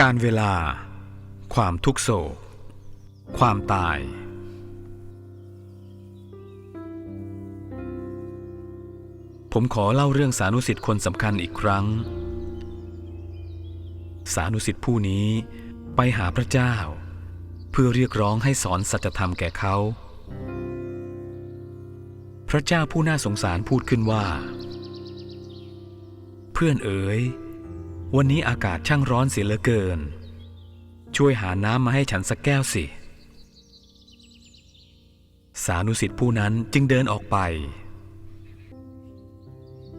การเวลา ความทุกโศก ความตาย ผมขอเล่าเรื่องสานุสิทธิ์คนสำคัญอีกครั้ง สานุสิทธิ์ผู้นี้ไปหาพระเจ้า เพื่อเรียกร้องให้สอนสัจธรรมแก่เขา พระเจ้าผู้น่าสงสารพูดขึ้นว่า เพื่อนเอ๋ย วันนี้อากาศช่างร้อนเสียเหลือเกิน ช่วยหาน้ำมาให้ฉันสักแก้วสิ สานุสิทธิ์ผู้นั้นจึงเดินออกไป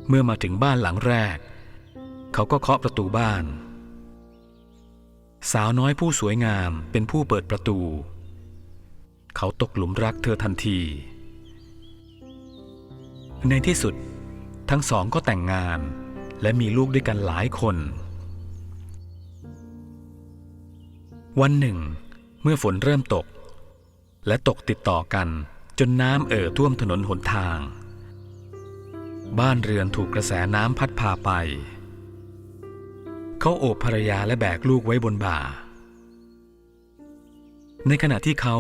เมื่อมาถึงบ้านหลังแรก เขาก็เคาะประตูบ้าน สาวน้อยผู้สวยงามเป็นผู้เปิดประตู เขาตกหลุมรักเธอทันที ในที่สุดทั้งสองก็แต่งงานและมีลูกด้วยกันหลายคน วันหนึ่ง เมื่อฝนเริ่มตก และตกติดต่อกันจนน้ำเอ่อท่วมถนนหนทาง บ้านเรือนถูกกระแสน้ำพัดพาไป เขาโอบภรรยาและแบกลูกไว้บนบ่า ในขณะที่เขา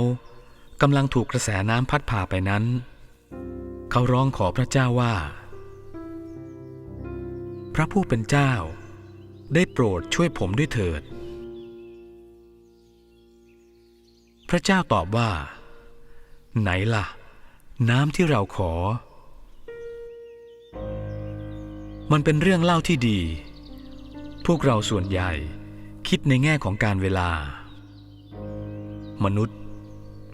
กำลังถูกกระแสน้ำพัดพาไปนั้น เขาร้องขอพระเจ้าว่า พระผู้เป็นเจ้า ได้โปรดช่วยผมด้วยเถิด ระเจ้าตอบว่า ไหนล่ะ น้ำที่เราขอ มันเป็นเรื่องเล่าที่ดี พวกเราส่วนใหญ่คิดในแง่ของการเวลา มนุษย์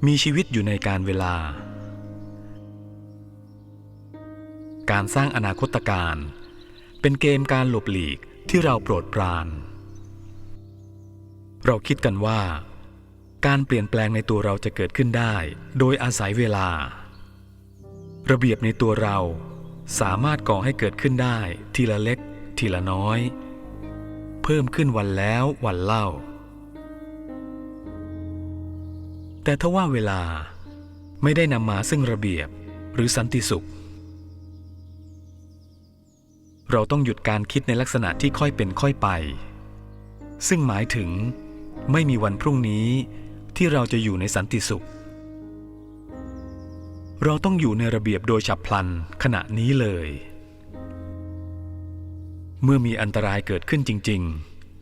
มีชีวิตอยู่ในการเวลา การสร้างอนาคตการ เป็นเกมการหลบหลีกที่เราโปรดปราน เราคิดกันว่า การเปลี่ยนแปลงในตัวเราจะเกิดขึ้นได้ โดยอาศัยเวลา ระเบียบในตัวเราสามารถก่อให้เกิดขึ้นได้ ทีละเล็ก ทีละน้อย เพิ่มขึ้นวันแล้ววันเล่า แต่ถ้าว่าเวลาไม่ได้นำมาซึ่งระเบียบหรือสันติสุข เราต้องหยุดการคิดในลักษณะที่ค่อยเป็นค่อยไป ซึ่งหมายถึงไม่มีวันพรุ่งนี้ ที่เราจะอยู่ในสันติสุข เราต้องอยู่ในระเบียบโดยฉับพลันขณะนี้เลย เมื่อมีอันตรายเกิดขึ้นจริง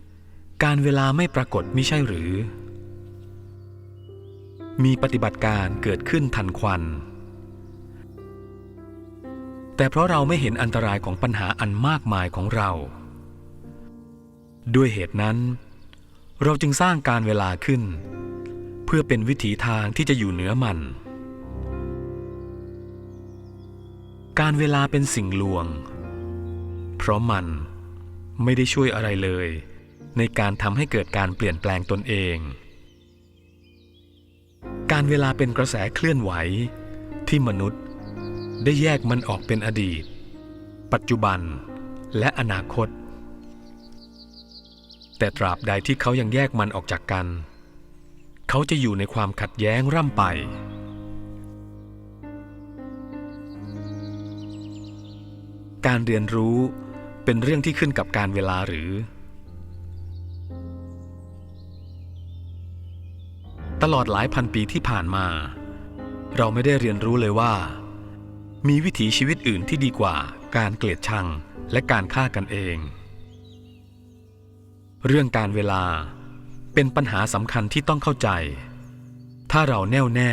ๆ การเวลาไม่ปรากฏมิใช่หรือ มีปฏิบัติการเกิดขึ้นทันควัน แต่เพราะเราไม่เห็นอันตรายของปัญหาอันมากมายของเรา ด้วยเหตุนั้น เราจึงสร้างการเวลาขึ้น เพื่อเป็นวิถีทางที่จะอยู่เหนือมัน การเวลาเป็นสิ่งลวง เพราะมันไม่ได้ช่วยอะไรเลย ในการทำให้เกิดการเปลี่ยนแปลงตนเอง การเวลาเป็นกระแสเคลื่อนไหว ที่มนุษย์ได้แยกมันออกเป็นอดีต ปัจจุบันและอนาคต แต่ตราบใดที่เขายังแยกมันออกจากกัน เขาจะอยู่ในความขัดแย้งร่ำไป การเรียนรู้เป็นเรื่องที่ขึ้นกับการเวลาหรือ ตลอดหลายพันปีที่ผ่านมา เราไม่ได้เรียนรู้เลยว่า มีวิถีชีวิตอื่นที่ดีกว่าการเกลียดชังและการฆ่ากันเอง เรื่องการเวลา เป็นปัญหาสำคัญที่ต้องเข้าใจ ถ้าเราแน่วแน่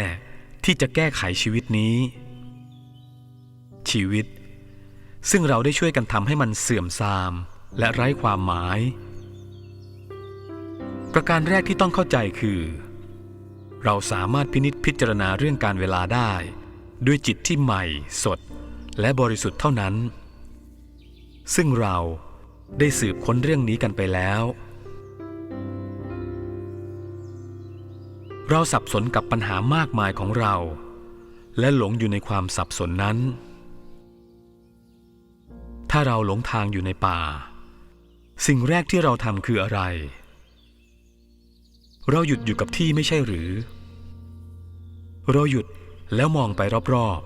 ที่จะแก้ไขชีวิตนี้ ชีวิต ซึ่งเราได้ช่วยกันทำให้มันเสื่อมทราม และไร้ความหมาย ประการแรกที่ต้องเข้าใจคือ เราสามารถพินิจพิจารณาเรื่องการเวลาได้ ด้วยจิตที่ใหม่ สด และบริสุทธิ์เท่านั้น ซึ่งเราได้สืบค้นเรื่องนี้กันไปแล้ว เราสับสนกับปัญหามากมายของเรา และหลงอยู่ในความสับสนนั้น ถ้าเราหลงทางอยู่ในป่า สิ่งแรกที่เราทำคืออะไร เราหยุดอยู่กับที่ไม่ใช่หรือ เราหยุดแล้วมองไปรอบ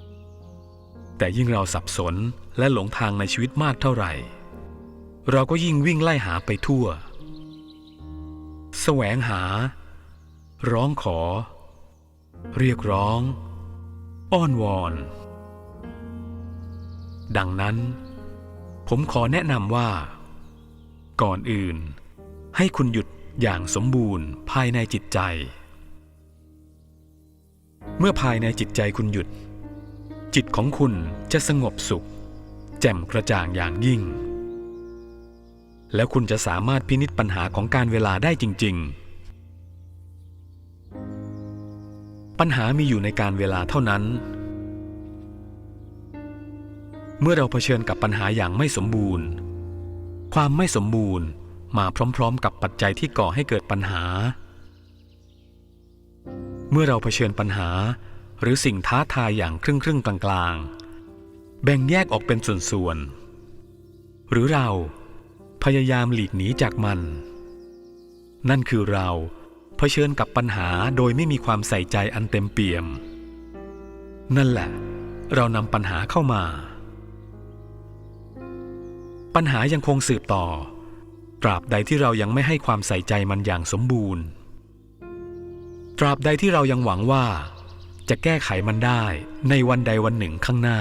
ๆ แต่ยิ่งเราสับสนและหลงทางในชีวิตมากเท่าไหร่ เราก็ยิ่งวิ่งไล่หาไปทั่ว แสวงหา ร้องขอ เรียกร้อง อ้อนวอน ดังนั้น ผมขอแนะนำว่า ก่อนอื่น ให้คุณหยุดอย่างสมบูรณ์ภายในจิตใจ เมื่อภายในจิตใจคุณหยุด จิตของคุณจะสงบสุข แจ่มกระจ่างอย่างยิ่ง แล้วคุณจะสามารถพินิจปัญหาของการเวลาได้จริง ๆ ปัญหามีอยู่ในการเวลาเท่านั้น เมื่อเราเผชิญกับปัญหาอย่างไม่สมบูรณ์ ความไม่สมบูรณ์มาพร้อมๆ กับปัจจัยที่ก่อให้เกิดปัญหา เมื่อเราเผชิญปัญหา หรือสิ่งท้าทายอย่างครึ่งครึ่งๆกลางๆ แบ่งแยกออกเป็นส่วนๆ หรือเราพยายามหลีกหนีจากมัน นั่นคือเรา เผชิญกับปัญหาโดยไม่มีความใส่ใจอันเต็มเปี่ยม นั่นแหละ เรานำปัญหาเข้ามา ปัญหายังคงสืบต่อ ตราบใดที่เรายังไม่ให้ความใส่ใจมันอย่างสมบูรณ์ ตราบใดที่เรายังหวังว่า จะแก้ไขมันได้ในวันใดวันหนึ่งข้างหน้า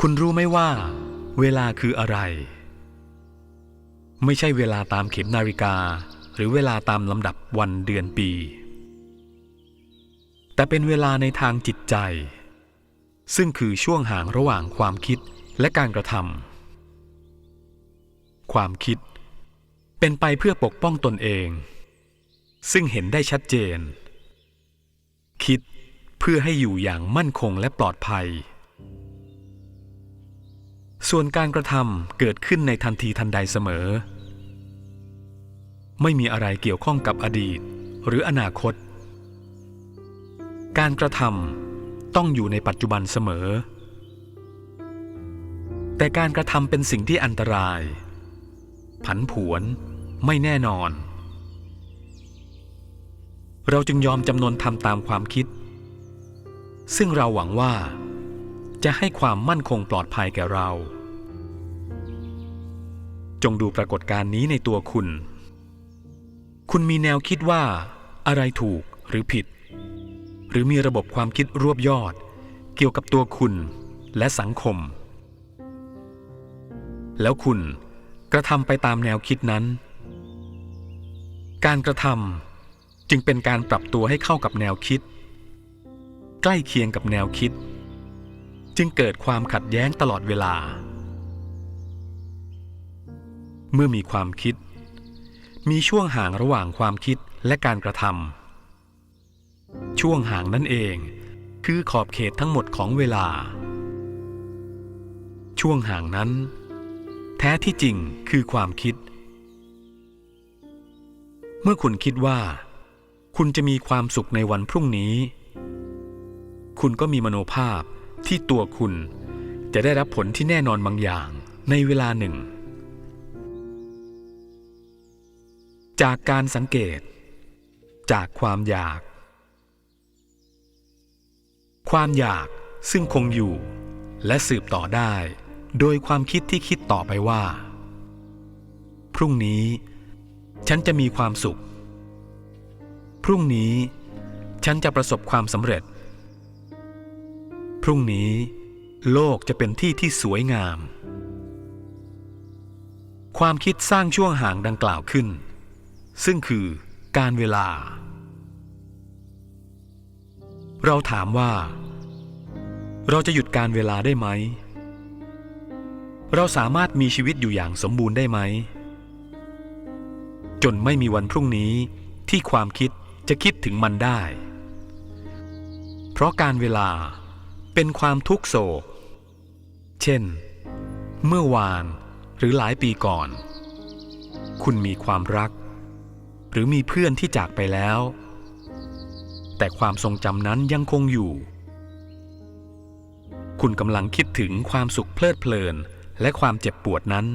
คุณรู้ไหมว่า เวลาคืออะไร ไม่ใช่เวลาตามเข็มนาฬิกา หรือเวลาตามลำดับวันเดือนปี แต่เป็นเวลาในทางจิตใจ ซึ่งคือช่วงห่างระหว่างความคิดและการกระทำความคิด เป็นไปเพื่อปกป้องตนเอง ซึ่งเห็นได้ชัดเจน คิดเพื่อให้อยู่อย่างมั่นคงและปลอดภัย ส่วนการกระทำเกิดขึ้นในทันทีทันใดเสมอ ไม่มีอะไรเกี่ยวข้องกับอดีต หรืออนาคต การกระทำต้องอยู่ในปัจจุบันเสมอ แต่การกระทำเป็นสิ่งที่อันตราย ผันผวนไม่แน่นอน เราจึงยอมจำนนทำตามความคิด ซึ่งเราหวังว่า จะให้ความมั่นคงปลอดภัยแก่เรา จงดูปรากฏการณ์นี้ในตัวคุณ คุณมีแนวคิดว่า อะไรถูกหรือผิด หรือมีระบบความคิดรวบยอด เกี่ยวกับตัวคุณและสังคม แล้วคุณกระทำไปตามแนวคิดนั้น การกระทำจึงเป็นการปรับตัวให้เข้ากับแนวคิด ใกล้เคียงกับแนวคิด จึงเกิดความขัดแย้งตลอดเวลา เมื่อมีความคิด มีช่วงห่างระหว่างความคิดและการกระทำช่วงห่างนั่นเอง คือขอบเขตทั้งหมดของเวลา ช่วงห่างนั้น แท้ที่จริงคือความคิด เมื่อคุณคิดว่า คุณจะมีความสุขในวันพรุ่งนี้ คุณก็มีมโนภาพ ที่ตัวคุณจะได้รับผลที่แน่นอนบางอย่างในเวลาหนึ่ง จากการสังเกต จากความอยาก ความอยากซึ่งคงอยู่ และสืบต่อได้ โดยความคิดที่คิดต่อไปว่า พรุ่งนี้ ฉันจะมีความสุข พรุ่งนี้ ฉันจะประสบความสำเร็จ รุ่งนี้ โลกจะเป็นที่ที่สวยงาม ความคิดสร้างช่วงห่างดังกล่าวขึ้น ซึ่งคือการเวลา เราถามว่า เราจะหยุดการเวลาได้ไหม เราสามารถมีชีวิตอยู่อย่างสมบูรณ์ได้ไหม จนไม่มีวันพรุ่งนี้ที่ความคิดจะคิดถึงมันได้ เพราะการเวลา เป็นความทุกโศก เช่น เมื่อวานหรือหลายปีก่อน คุณมีความรัก หรือมีเพื่อนที่จากไปแล้ว แต่ความทรงจำนั้นยังคงอยู่ คุณกำลังคิดถึงความสุขเพลิดเพลินและความเจ็บปวดนั้น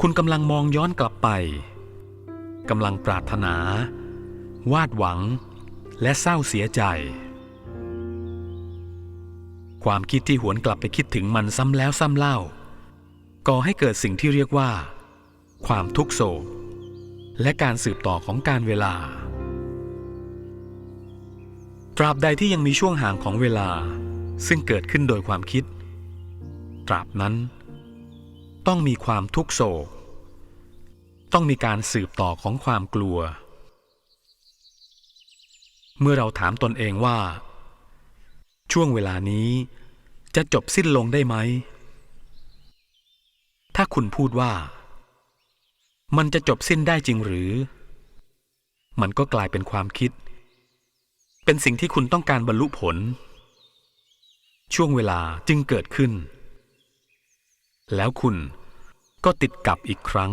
คุณกำลังมองย้อนกลับไปกำลังปรารถนา วาดหวัง และเศร้าเสียใจ ความคิดที่หวนกลับไปคิดถึงมันซ้ำแล้วซ้ำเล่า ก่อให้เกิดสิ่งที่เรียกว่า ความทุกโศก และการสืบต่อของการเวลา ตราบใดที่ยังมีช่วงห่างของเวลา ซึ่งเกิดขึ้นโดยความคิด ตราบนั้น ต้องมีความทุกโศก ต้องมีการสืบต่อของความกลัว เมื่อเราถามตนเองว่า ช่วงเวลานี้จะจบสิ้นลงได้ไหม ถ้าคุณพูดว่า มันจะจบสิ้นได้จริงหรือ มันก็กลายเป็นความคิด เป็นสิ่งที่คุณต้องการบรรลุผล ช่วงเวลาจึงเกิดขึ้น แล้วคุณก็ติดกับอีกครั้ง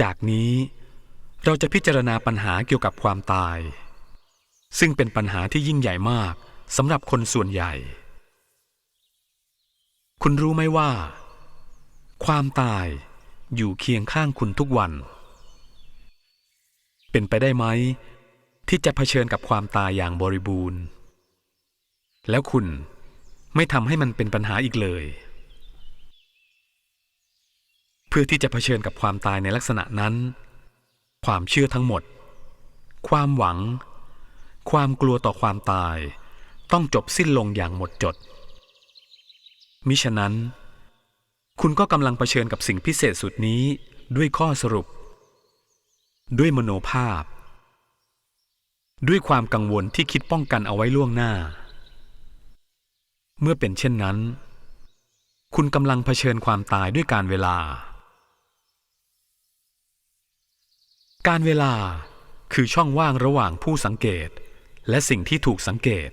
จากนี้ เราจะพิจารณาปัญหาเกี่ยวกับความตาย ซึ่งเป็นปัญหาที่ยิ่งใหญ่มากสำหรับคนส่วนใหญ่ คุณรู้ไหมว่า ความตายอยู่เคียงข้างคุณทุกวัน เป็นไปได้ไหม ที่จะเผชิญกับความตายอย่างบริบูรณ์ แล้วคุณไม่ทำให้มันเป็นปัญหาอีกเลย เพื่อที่จะเผชิญกับความตายในลักษณะนั้น ความเชื่อทั้งหมด ความหวัง ความกลัวต่อความตาย ต้องจบสิ้นลงอย่างหมดจด มิฉะนั้น คุณก็กำลังเผชิญกับสิ่งพิเศษสุดนี้ด้วยข้อสรุป ด้วยมโนภาพ ด้วยความกังวลที่คิดป้องกันเอาไว้ล่วงหน้า เมื่อเป็นเช่นนั้น คุณกำลังเผชิญความตายด้วยการเวลา การเวลาคือช่องว่างระหว่างผู้สังเกต และสิ่งที่ถูกสังเกต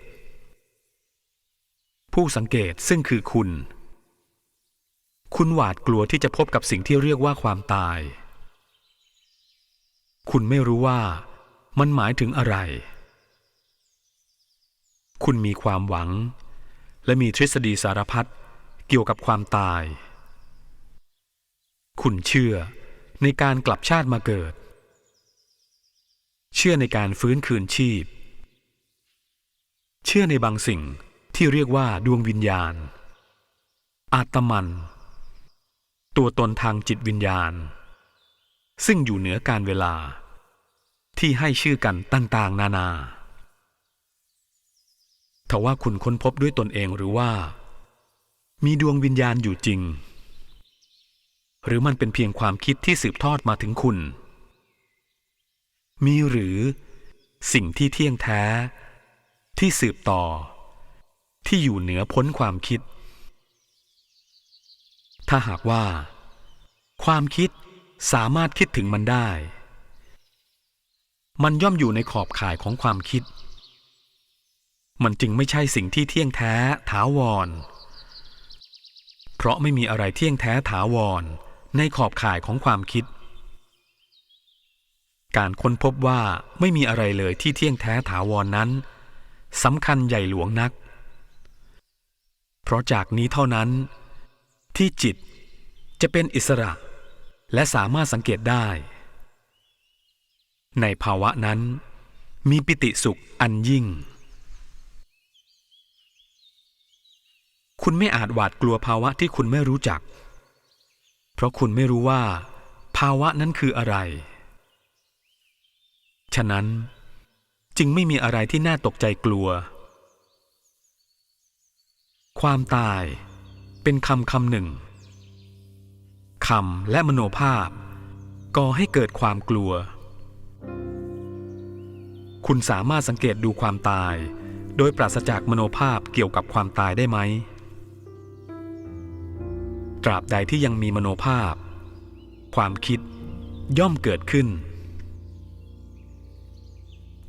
ผู้สังเกตซึ่งคือคุณ คุณหวาดกลัวที่จะพบกับสิ่งที่เรียกว่าความตาย คุณไม่รู้ว่ามันหมายถึงอะไร คุณมีความหวัง และมีทฤษฎีสารพัดเกี่ยวกับความตาย คุณเชื่อในการกลับชาติมาเกิด เชื่อในการฟื้นคืนชีพ เชื่อในบางสิ่งที่เรียกว่าดวงวิญญาณ อาตมัน ตัวตนทางจิตวิญญาณ ซึ่งอยู่เหนือการเวลา ที่ให้ชื่อกันต่างๆ นานาทว่าคุณค้นพบด้วยตนเองหรือว่า มีดวงวิญญาณอยู่จริง หรือมันเป็นเพียงความคิดที่สืบทอดมาถึงคุณ มีหรือสิ่งที่เที่ยงแท้ ที่สืบต่อ ที่อยู่เหนือพ้นความคิด ถ้าหากว่า ความคิดสามารถคิดถึงมันได้ มันย่อมอยู่ในขอบข่ายของความคิด มันจึงไม่ใช่สิ่งที่เที่ยงแท้ถาวร เพราะไม่มีอะไรเที่ยงแท้ถาวรในขอบข่ายของความคิด การค้นพบว่าไม่มีอะไรเลยที่เที่ยงแท้ถาวรนนั้นสำคัญใหญ่หลวงนัก เพราะจากนี้เท่านั้น ที่จิตจะเป็นอิสระ และสามารถสังเกตได้ ในภาวะนั้น มีปิติสุขอันยิ่ง คุณไม่อาจหวาดกลัวภาวะที่คุณไม่รู้จัก เพราะคุณไม่รู้ว่า ภาวะนั้นคืออะไร ฉะนั้นจึงไม่มีอะไรที่น่าตกใจกลัว ความตายเป็นคำคำหนึ่งคำและมโนภาพก่อให้เกิดความกลัว คุณสามารถสังเกตดูความตาย โดยปราศจากมโนภาพเกี่ยวกับความตายได้ไหม ตราบใดที่ยังมีมโนภาพ ความคิดย่อมเกิดขึ้น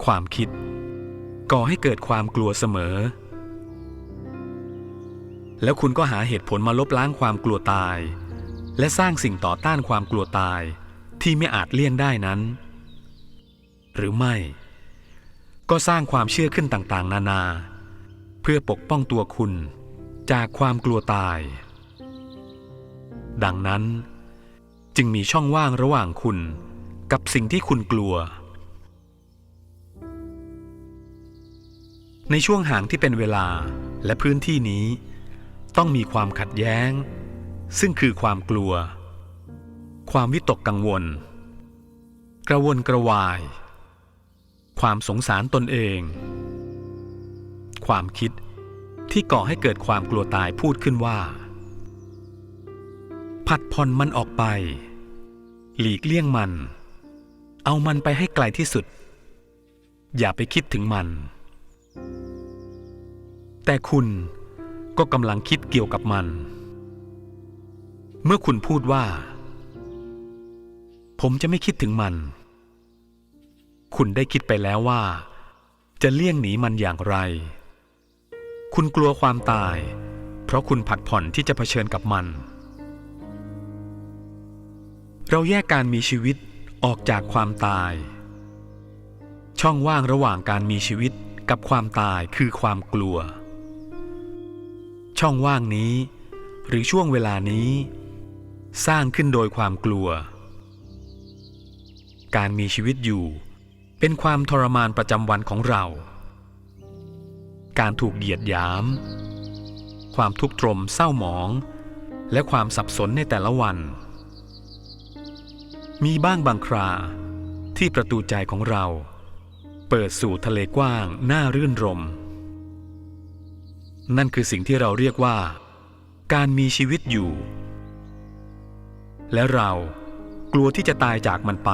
ความคิด ก่อให้เกิดความกลัวเสมอ แล้วคุณก็หาเหตุผลมาลบล้างความกลัวตาย และสร้างสิ่งต่อต้านความกลัวตายที่ไม่อาจเลี่ยงได้นั้น หรือไม่ ก็สร้างความเชื่อขึ้นต่างๆ นานา เพื่อปกป้องตัวคุณจากความกลัวตาย ดังนั้น จึงมีช่องว่างระหว่างคุณกับสิ่งที่คุณกลัว ในช่วงห่างที่เป็นเวลาและพื้นที่นี้ ต้องมีความขัดแย้ง ซึ่งคือความกลัว ความวิตกกังวล กระวนกระวาย ความสงสารตนเอง ความคิดที่ก่อให้เกิดความกลัวตายพูดขึ้นว่า ผัดผ่อนมันออกไป หลีกเลี่ยงมัน เอามันไปให้ไกลที่สุด อย่าไปคิดถึงมัน แต่คุณก็กำลังคิดเกี่ยวกับมัน เมื่อคุณพูดว่า ผมจะไม่คิดถึงมัน คุณได้คิดไปแล้วว่า จะเลี่ยงหนีมันอย่างไร คุณกลัวความตาย เพราะคุณผัดผ่อนที่จะเผชิญกับมัน เราแยกการมีชีวิตออกจากความตาย ช่องว่างระหว่างการมีชีวิตกับความตายคือความกลัว ช่องว่างนี้ หรือช่วงเวลานี้ สร้างขึ้นโดยความกลัว การมีชีวิตอยู่ เป็นความทรมานประจำวันของเรา การถูกเหยียดหยาม ความทุกข์ทรมเศร้าหมอง และความสับสนในแต่ละวัน มีบ้างบางคราที่ประตูใจของเรา เปิดสู่ทะเลกว้างน่ารื่นรม นั่นคือสิ่งที่เราเรียกว่า การมีชีวิตอยู่ และเรากลัวที่จะตายจากมันไป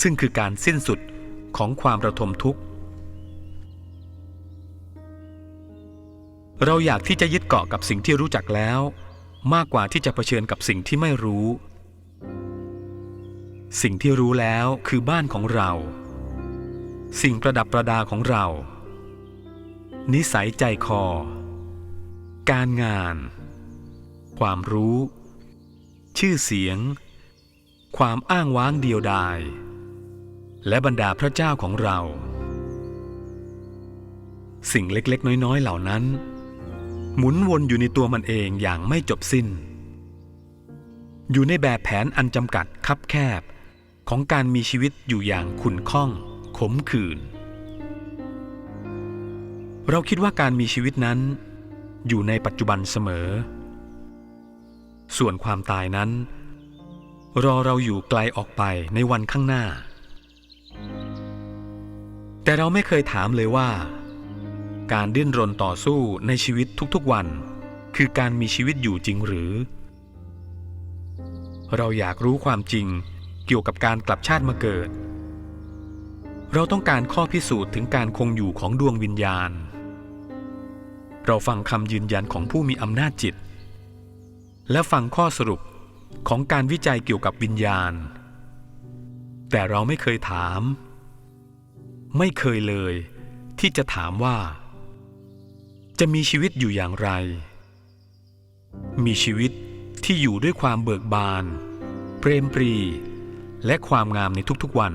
ซึ่งคือการสิ้นสุดของความระทมทุกข์ เราอยากที่จะยึดเกาะกับสิ่งที่รู้จักแล้ว มากกว่าที่จะเผชิญกับสิ่งที่ไม่รู้ สิ่งที่รู้แล้วคือบ้านของเรา สิ่งประดับประดาของเรา นิสัยใจคอ การงาน ความรู้ ชื่อเสียง ความอ้างว้างเดียวดาย และบรรดาพระเจ้าของเรา สิ่งเล็กๆ น้อย ๆ เหล่านั้น หมุนวนอยู่ในตัวมันเองอย่างไม่จบสิ้น อยู่ในแบบแผนอันจำกัดคับแคบของการมีชีวิตอยู่อย่างขุนข้อง ขมขื่น เราคิดว่าการมีชีวิตนั้น อยู่ในปัจจุบันเสมอ ส่วนความตายนั้น รอเราอยู่ไกลออกไปในวันข้างหน้า แต่เราไม่เคยถามเลยว่า การดิ้นรนต่อสู้ในชีวิตทุกๆวัน คือการมีชีวิตอยู่จริงหรือ เราอยากรู้ความจริงเกี่ยวกับการกลับชาติมาเกิดเราต้องการข้อพิสูจน์ถึงการคงอยู่ของดวงวิญญาณ เราฟังคำยืนยันของผู้มีอำนาจจิต และฟังข้อสรุปของการวิจัยเกี่ยวกับวิญญาณ แต่เราไม่เคยถาม ไม่เคยเลย ที่จะถามว่า จะมีชีวิตอยู่อย่างไร มีชีวิตที่อยู่ด้วยความเบิกบานเปรมปรี และความงามในทุกๆวัน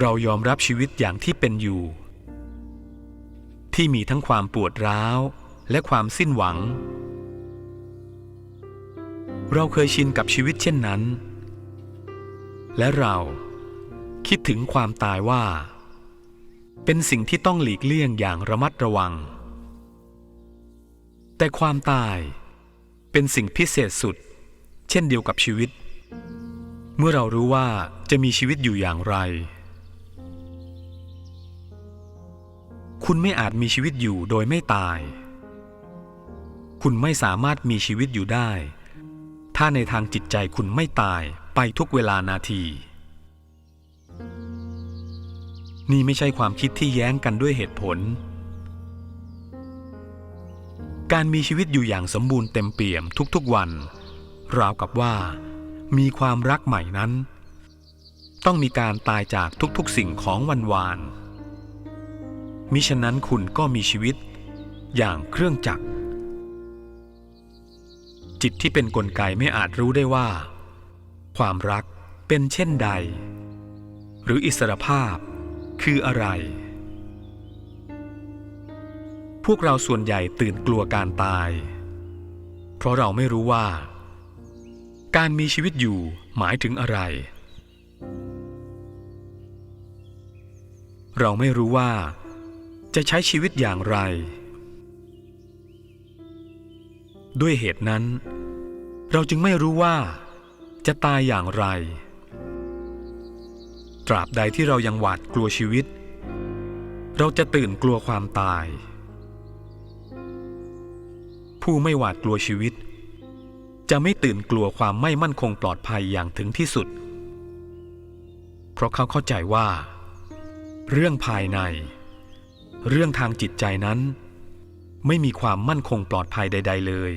เรายอมรับชีวิตอย่างที่เป็นอยู่ ที่มีทั้งความปวดร้าว และความสิ้นหวัง เราเคยชินกับชีวิตเช่นนั้น และเราคิดถึงความตายว่า เป็นสิ่งที่ต้องหลีกเลี่ยงอย่างระมัดระวัง แต่ความตายเป็นสิ่งพิเศษสุด เช่นเดียวกับชีวิต เมื่อเรารู้ว่าจะมีชีวิตอยู่อย่างไร คุณไม่อาจมีชีวิตอยู่โดยไม่ตาย คุณไม่สามารถมีชีวิตอยู่ได้ ถ้าในทางจิตใจคุณไม่ตายไปทุกเวลานาที นี่ไม่ใช่ความคิดที่แย้งกันด้วยเหตุผล การมีชีวิตอยู่อย่างสมบูรณ์เต็มเปี่ยมทุกๆวัน ราวกับว่า มีความรักใหม่นั้น ต้องมีการตายจากทุกๆสิ่งของวันวาน มิฉะนั้นคุณก็มีชีวิต อย่างเครื่องจักร จิตที่เป็นนกลไกไม่อาจรู้ได้ว่า ความรักเป็นเช่นใด หรืออิสรภาพคืออะไร พวกเราส่วนใหญ่ตื่นกลัวการตาย เพราะเราไม่รู้ว่า การมีชีวิตอยู่หมายถึงอะไรเราไม่รู้ว่า จะใช้ชีวิตอย่างไร ด้วยเหตุนั้น เราจึงไม่รู้ว่า จะตายอย่างไร ตราบใดที่เรายังหวาดกลัวชีวิต เราจะตื่นกลัวความตาย ผู้ไม่หวาดกลัวชีวิต จะไม่ตื่นกลัวความไม่มั่นคงปลอดภัยอย่างถึงที่สุด เพราะเขาเข้าใจว่า เรื่องภายใน เรื่องทางจิตใจนั้น ไม่มีความมั่นคงปลอดภัยใด ๆ เลย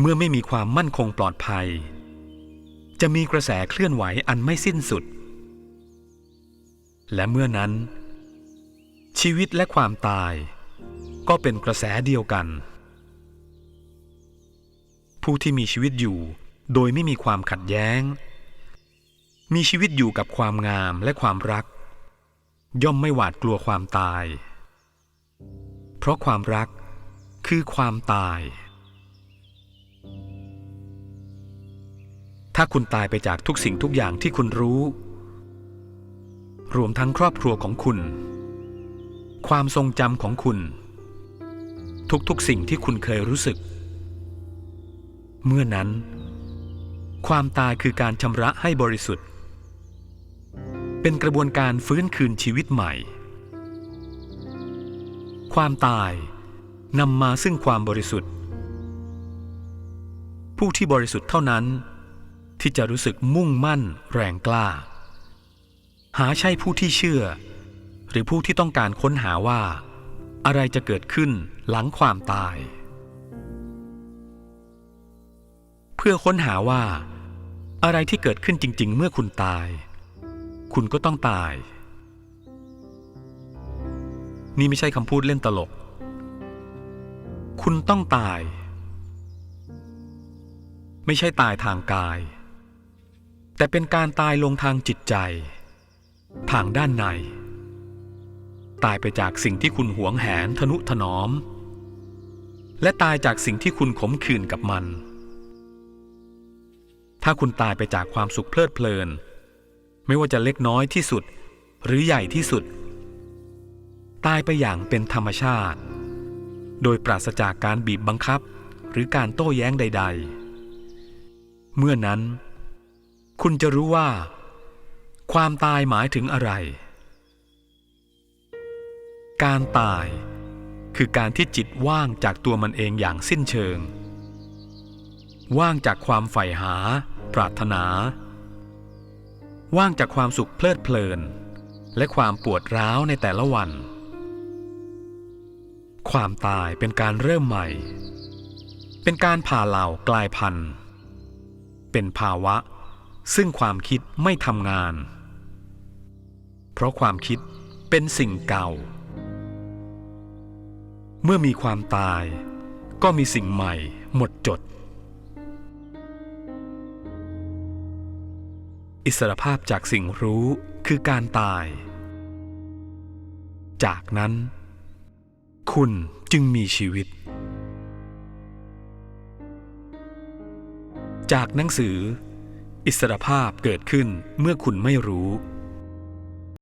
เมื่อไม่มีความมั่นคงปลอดภัย จะมีกระแสเคลื่อนไหวอันไม่สิ้นสุด และเมื่อนั้น ชีวิตและความตาย ก็เป็นกระแสเดียวกัน ผู้ที่มีชีวิตอยู่โดยไม่มีความขัดแย้ง มีชีวิตอยู่กับความงามและความรัก ย่อมไม่หวาดกลัวความตาย เพราะความรักคือความตาย ถ้าคุณตายไปจากทุกสิ่งทุกอย่างที่คุณรู้ รวมทั้งครอบครัวของคุณ ความทรงจำของคุณ ทุกๆสิ่งที่คุณเคยรู้สึก เมื่อนั้น ความตายคือการชำระให้บริสุทธิ์ เป็นกระบวนการฟื้นคืนชีวิตใหม่ ความตายนำมาซึ่งความบริสุทธิ์ ผู้ที่บริสุทธิ์เท่านั้น ที่จะรู้สึกมุ่งมั่นแรงกล้า หาใช่ผู้ที่เชื่อ หรือผู้ที่ต้องการค้นหาว่า อะไรจะเกิดขึ้นหลังความตาย เพื่อค้นหาว่า อะไรที่เกิดขึ้นจริง ๆ เมื่อคุณตาย คุณก็ต้องตาย นี่ไม่ใช่คำพูดเล่นตลก คุณต้องตาย ไม่ใช่ตายทางกาย แต่เป็นการตายลงทางจิตใจ ทางด้านใน ตายไปจากสิ่งที่คุณหวงแหนทนุถนอม และตายจากสิ่งที่คุณขมขื่นกับมัน ถ้าคุณตายไปจากความสุขเพลิดเพลิน ไม่ว่าจะเล็กน้อยที่สุด หรือใหญ่ที่สุด ตายไปอย่างเป็นธรรมชาติ โดยปราศจากการบีบบังคับหรือการโต้แย้งใด ๆ เมื่อนั้น คุณจะรู้ว่า ความตายหมายถึงอะไร การตายคือการที่จิตว่างจากตัวมันเองอย่างสิ้นเชิง ว่างจากความใฝ่หา ปรารถนา ว่างจากความสุขเพลิดเพลิน และความปวดร้าวในแต่ละวัน ความตายเป็นการเริ่มใหม่ เป็นการผ่าเหล่ากลายพันธุ์ เป็นภาวะซึ่งความคิดไม่ทำงาน เพราะความคิดเป็นสิ่งเก่า เมื่อมีความตายก็มีสิ่งใหม่หมดจด อิสรภาพจากสิ่งรู้คือการตาย จากนั้น คุณจึงมีชีวิต จากหนังสือ อิสรภาพเกิดขึ้นเมื่อคุณไม่รู้